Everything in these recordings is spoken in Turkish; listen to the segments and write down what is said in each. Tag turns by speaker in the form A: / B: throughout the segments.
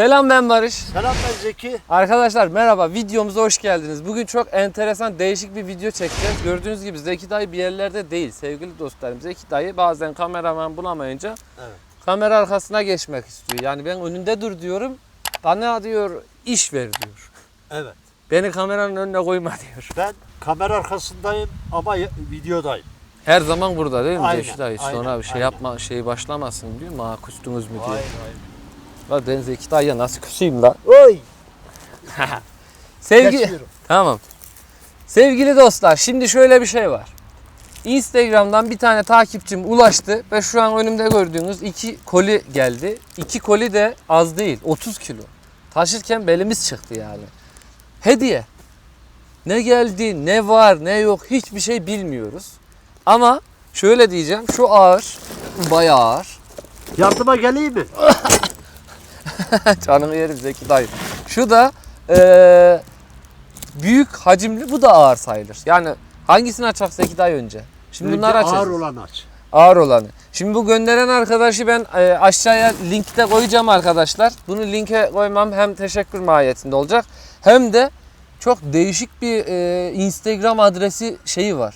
A: Selam ben Barış.
B: Selam ben Zeki.
A: Arkadaşlar merhaba videomuza hoş geldiniz. Bugün çok enteresan değişik bir video çekeceğiz. Gördüğünüz gibi Zeki dayı bir yerlerde değil sevgili dostlarım. Zeki dayı bazen kameraman bulamayınca
B: Evet.
A: kamera arkasına geçmek istiyor. Yani ben önünde dur diyorum. Bana diyor iş ver diyor.
B: Evet.
A: Beni kameranın önüne koyma diyor.
B: Ben kamera arkasındayım ama videodayım.
A: Her zaman burada değil mi
B: Aynen,
A: Zeki dayı? Sonra
B: aynen,
A: bir şey
B: aynen.
A: yapma şey başlamasın diyor mu? Ha kustunuz mu diye.
B: Hayır
A: Lan ben Zeki dayıya nasıl kusayım lan?
B: Oy.
A: Sevgi... Tamam. Sevgili dostlar şimdi şöyle bir şey var. Instagram'dan bir tane takipçim ulaştı ve şu an önümde gördüğünüz iki koli geldi. İki koli de az değil 30 kilo. Taşırken belimiz çıktı yani. Hediye. Ne geldi, ne var, ne yok hiçbir şey bilmiyoruz. Ama şöyle diyeceğim şu ağır, bayağı ağır.
B: Yardıma geleyim mi?
A: Canını yerim Zeki dayı. Şu da eee, büyük hacimli bu da ağır sayılır. Yani hangisini açacak Zeki dayı önce? Şimdi
B: Önce
A: bunları açacağız.
B: ağır
A: Ağır,
B: olan aç.
A: olanı. Şimdi bu gönderen arkadaşı ben eee, aşağıya linkte koyacağım arkadaşlar. Bunu linke koymam hem teşekkür mahiyetinde olacak hem de çok değişik bir eee, Instagram adresi şeyi var.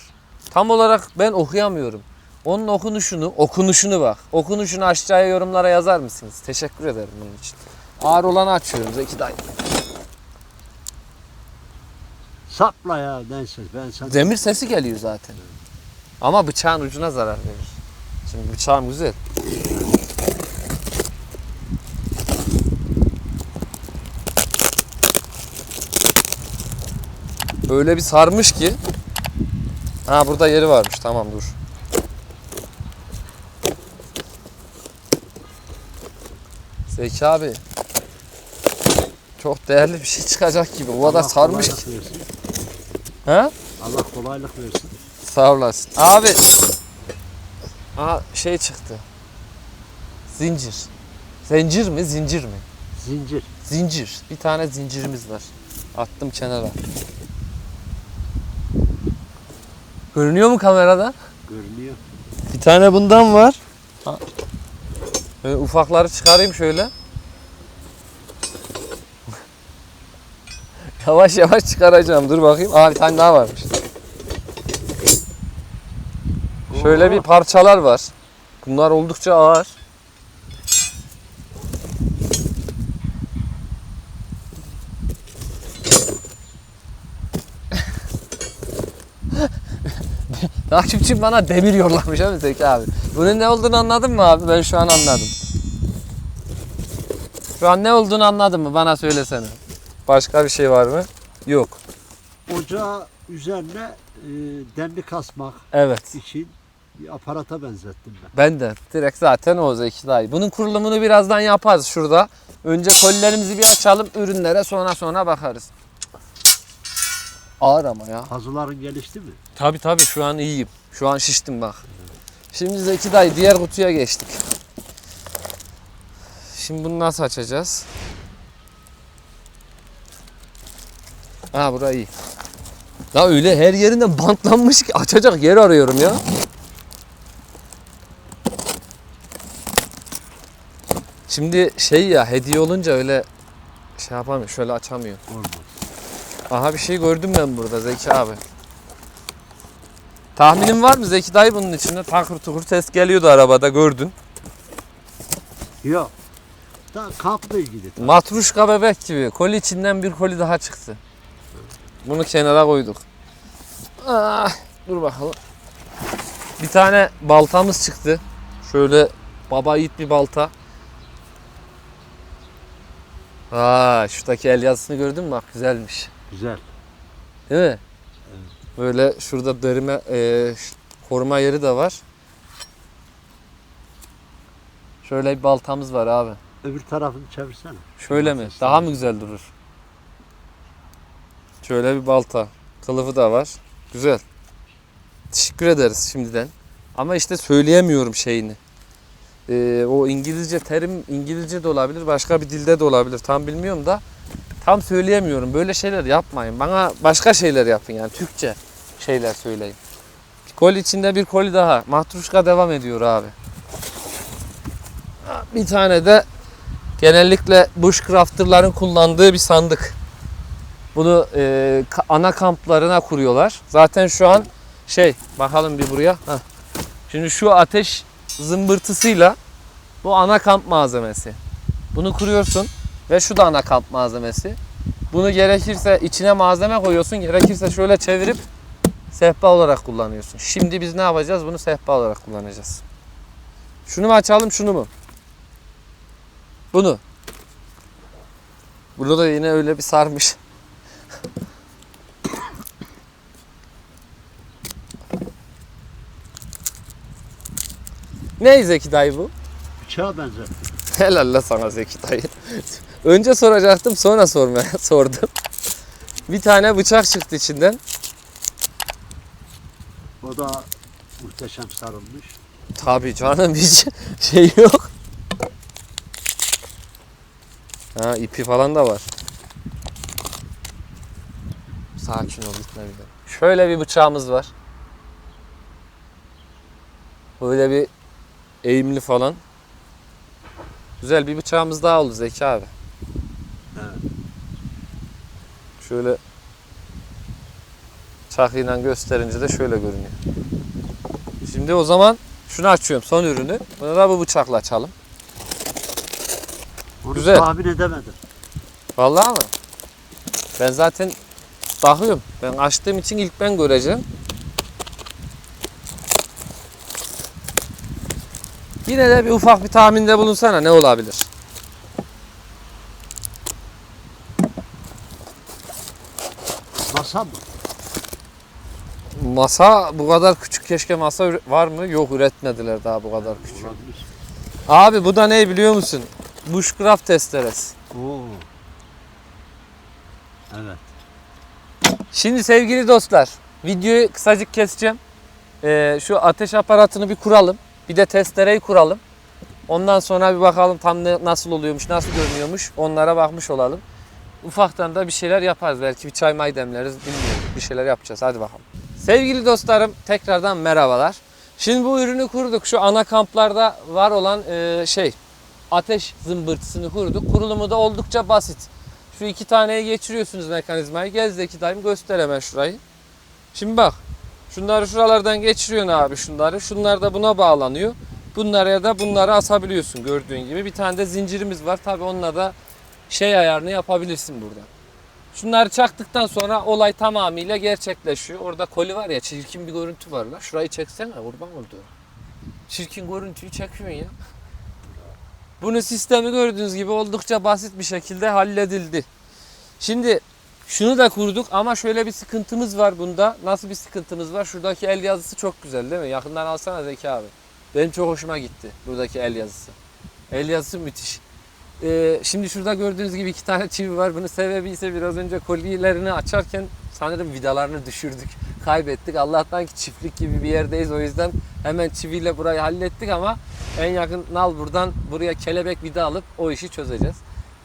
A: Tam olarak ben okuyamıyorum. Onun okunuşunu, okunuşunu bak. Okunuşunu aşağıya yorumlara yazar mısınız? Teşekkür ederim bunun için. Ağır olanı açıyorum Zeki dayı.
B: Sapla ya neyse ben sana.
A: Demir sesi geliyor zaten. Ama bıçağın ucuna zarar verir. Şimdi bıçağım güzel. Öyle bir sarmış ki. Ha burada yeri varmış. Tamam dur. Zeki abi. Çok değerli bir şey çıkacak gibi. O kadar
B: Allah
A: sarmış ki.
B: kolaylık versin.
A: Ha?
B: Allah kolaylık versin.
A: Sağ olasın. Abi. Aha şey çıktı. Zincir. Zincir mi? Zincir mi?
B: Zincir.
A: Zincir. Bir tane zincirimiz var. Attım kenara. Görünüyor mu kamerada?
B: Görünüyor.
A: Bir tane bundan var. Böyle ufakları çıkarayım şöyle. yavaş yavaş çıkaracağım. Dur bakayım. Aa bir tane daha varmış. Şöyle bir parçalar var. Bunlar oldukça ağır. Takipçim bana demir yollamış mi Zeki abi? Bunun ne olduğunu anladın mı abi? Ben şu an anladım. Şu an ne olduğunu anladın mı? Bana söylesene. Başka bir şey var mı? Yok.
B: Ocağı üzerine e, demli kasmak
A: Evet.
B: için bir aparata benzettim ben.
A: Ben de direkt zaten o Zeki dayı. Bunun kurulumunu birazdan yaparız şurada. Önce kolilerimizi bir açalım. Ürünlere sonra sonra bakarız. Ağır ama ya.
B: Pazıların gelişti mi?
A: Tabi tabi şu an iyiyim. Şu an şiştim bak. Şimdi Zeki dayı diğer kutuya geçtik. Şimdi bunu nasıl açacağız? Ha bura iyi. Ya öyle her yerinden bantlanmış ki açacak yer arıyorum ya. Şimdi şey ya hediye olunca öyle şey yapamıyor. Şöyle açamıyor.
B: Olmaz.
A: Aha bir şey gördüm ben burada Zeki abi. Tahminin var mı Zeki dayı bunun içinde? Takır tukur ses geliyordu arabada gördün.
B: Yok. Da kampla ilgili.
A: Matruşka bebek gibi. Koli içinden bir koli daha çıktı. Bunu kenara koyduk. Ah, dur bakalım. Bir tane baltamız çıktı. Şöyle baba yiğit bir balta. Aa, şuradaki el yazısını gördün mü? Bak güzelmiş.
B: Güzel.
A: Değil mi? Böyle şurada derime e, koruma yeri de var. Şöyle bir baltamız var abi.
B: Öbür tarafını çevirsene.
A: Şöyle mi? Daha mı güzel durur? Şöyle bir balta. Kılıfı da var. Güzel. Teşekkür ederiz şimdiden. Ama işte söyleyemiyorum şeyini. Ee, o İngilizce terim İngilizce de olabilir, başka bir dilde de olabilir. Tam bilmiyorum da tam söyleyemiyorum. Böyle şeyler yapmayın. Bana başka şeyler yapın yani Türkçe şeyler söyleyin. Koli içinde bir koli daha. Matruşka devam ediyor abi. Bir tane de Genellikle bushcrafter'ların kullandığı bir sandık. Bunu e, ana kamplarına kuruyorlar. Zaten şu an şey bakalım bir buraya. Heh. Şimdi şu ateş zımbırtısıyla bu ana kamp malzemesi. Bunu kuruyorsun ve şu da ana kamp malzemesi. Bunu gerekirse içine malzeme koyuyorsun. Gerekirse şöyle çevirip sehpa olarak kullanıyorsun. Şimdi biz ne yapacağız? Bunu sehpa olarak kullanacağız. Şunu mu açalım şunu mu? Bunu. Bunu da yine öyle bir sarmış. ne Zeki dayı bu?
B: Bıçağa benzer.
A: Helal la sana Zeki dayı. Önce soracaktım sonra sormaya sordum. Bir tane bıçak çıktı içinden.
B: O da muhteşem sarılmış.
A: Tabii canım hiç şey yok. Ha ipi falan da var. Sakin ol gitme bir de. Şöyle bir bıçağımız var. Böyle bir eğimli falan. Güzel bir bıçağımız daha oldu Zeki abi.
B: Evet.
A: Şöyle çakıyla gösterince de şöyle görünüyor. Şimdi o zaman şunu açıyorum son ürünü. Bunu da bu bıçakla açalım.
B: Onu
A: Güzel.
B: tahmin edemedim.
A: Vallahi mı? Ben zaten takıyorum. Ben açtığım için ilk ben göreceğim. Yine de bir ufak bir tahminde bulunsana ne olabilir?
B: Masa mı?
A: Masa bu kadar küçük keşke masa var mı? Yok üretmediler daha bu kadar küçük.
B: Olabilir.
A: Abi bu da ne biliyor musun? Bushcraft testeresi.
B: Oo. Evet.
A: Şimdi sevgili dostlar videoyu kısacık keseceğim. Ee, şu ateş aparatını bir kuralım. Bir de testereyi kuralım. Ondan sonra bir bakalım tam ne, nasıl oluyormuş, nasıl görünüyormuş. Onlara bakmış olalım. Ufaktan da bir şeyler yaparız. Belki bir çay may demleriz. Bilmiyorum. Bir şeyler yapacağız. Hadi bakalım. Sevgili dostlarım tekrardan merhabalar. Şimdi bu ürünü kurduk. Şu ana kamplarda var olan e, şey ateş zımbırtısını kurduk. Kurulumu da oldukça basit. Şu iki taneyi geçiriyorsunuz mekanizmayı. Gezdeki daim göster hemen şurayı. Şimdi bak. Şunları şuralardan geçiriyorsun abi şunları. Şunlar da buna bağlanıyor. Bunlara da bunları asabiliyorsun gördüğün gibi. Bir tane de zincirimiz var. Tabi onunla da şey ayarını yapabilirsin burada. Şunları çaktıktan sonra olay tamamıyla gerçekleşiyor. Orada koli var ya çirkin bir görüntü var la. Şurayı çeksene kurban oldu. Çirkin görüntüyü çekiyorsun ya. Bunun sistemi gördüğünüz gibi oldukça basit bir şekilde halledildi. Şimdi şunu da kurduk ama şöyle bir sıkıntımız var bunda. Nasıl bir sıkıntımız var? Şuradaki el yazısı çok güzel değil mi? Yakından alsana Zeki abi. Benim çok hoşuma gitti buradaki el yazısı. El yazısı müthiş. Ee, şimdi şurada gördüğünüz gibi iki tane çivi var. Bunun sebebi ise biraz önce kolilerini açarken sanırım vidalarını düşürdük. Kaybettik. Allah'tan ki çiftlik gibi bir yerdeyiz. O yüzden hemen çiviyle burayı hallettik ama en yakın nal buradan buraya kelebek vida alıp o işi çözeceğiz.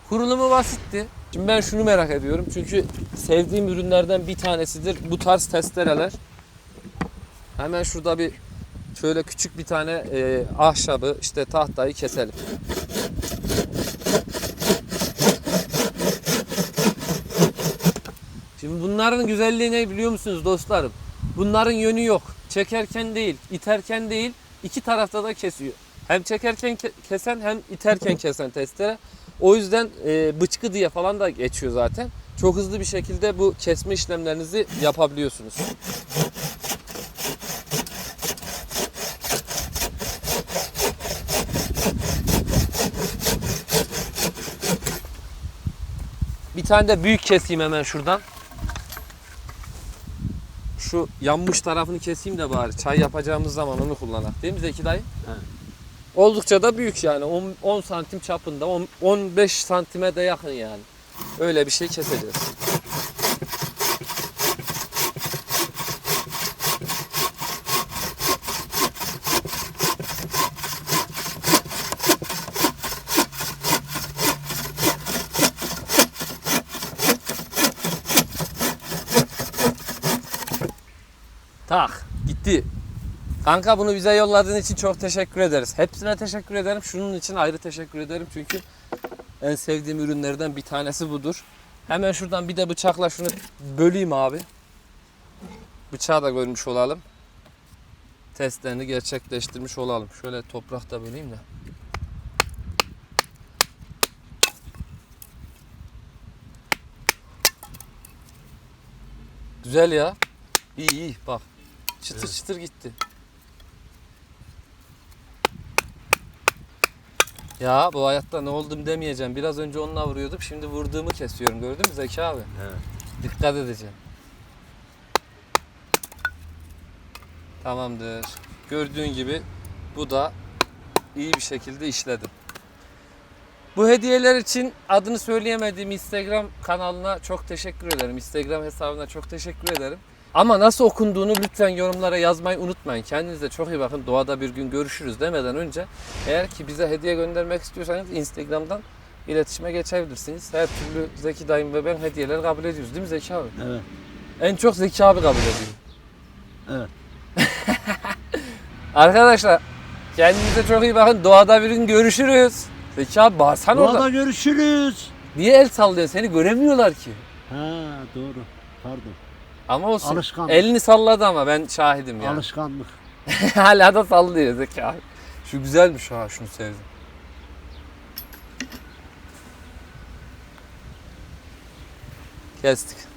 A: Kurulumu basitti. Şimdi ben şunu merak ediyorum. Çünkü sevdiğim ürünlerden bir tanesidir bu tarz testereler. Hemen şurada bir şöyle küçük bir tane e, ahşabı işte tahtayı keselim. Şimdi bunların güzelliği ne biliyor musunuz dostlarım? Bunların yönü yok. Çekerken değil, iterken değil, iki tarafta da kesiyor. Hem çekerken ke- kesen hem iterken kesen testere. O yüzden e, bıçkı diye falan da geçiyor zaten. Çok hızlı bir şekilde bu kesme işlemlerinizi yapabiliyorsunuz. Bir tane de büyük keseyim hemen şuradan. Şu yanmış tarafını keseyim de bari. Çay yapacağımız zaman onu kullanak. Değil mi Zeki dayı?
B: Evet.
A: Oldukça da büyük yani. 10, 10 santim çapında. 10, 15 santime de yakın yani. Öyle bir şey keseceğiz. Tak gitti. Kanka bunu bize yolladığın için çok teşekkür ederiz. Hepsine teşekkür ederim. Şunun için ayrı teşekkür ederim çünkü En sevdiğim ürünlerden bir tanesi budur. Hemen şuradan bir de bıçakla şunu böleyim abi. Bıçağı da görmüş olalım. Testlerini gerçekleştirmiş olalım. Şöyle toprakta böleyim de. Güzel ya. İyi iyi bak. Çıtır çıtır gitti. Ya bu hayatta ne oldum demeyeceğim. Biraz önce onunla vuruyordum. Şimdi vurduğumu kesiyorum. Gördün mü Zeki abi?
B: Evet.
A: Dikkat edeceğim. Tamamdır. Gördüğün gibi bu da iyi bir şekilde işledim. Bu hediyeler için adını söyleyemediğim Instagram kanalına çok teşekkür ederim. Instagram hesabına çok teşekkür ederim. Ama nasıl okunduğunu lütfen yorumlara yazmayı unutmayın. Kendinize çok iyi bakın. Doğada bir gün görüşürüz demeden önce eğer ki bize hediye göndermek istiyorsanız Instagram'dan iletişime geçebilirsiniz. Her türlü Zeki dayım ve ben hediyeler kabul ediyoruz değil mi Zeki abi?
B: Evet.
A: En çok Zeki abi kabul ediyor.
B: Evet.
A: Arkadaşlar kendinize çok iyi bakın. Doğada bir gün görüşürüz. Zeki abi bağırsana
B: Doğada
A: orada.
B: görüşürüz.
A: Niye el sallıyorsun? Seni göremiyorlar ki.
B: Ha doğru. Pardon.
A: Ama olsun.
B: Alışkanlık.
A: Elini salladı ama ben şahidim yani.
B: Alışkanlık.
A: Hala da sallıyor Zeki abi. Şu güzelmiş ha şunu sevdim. Kestik.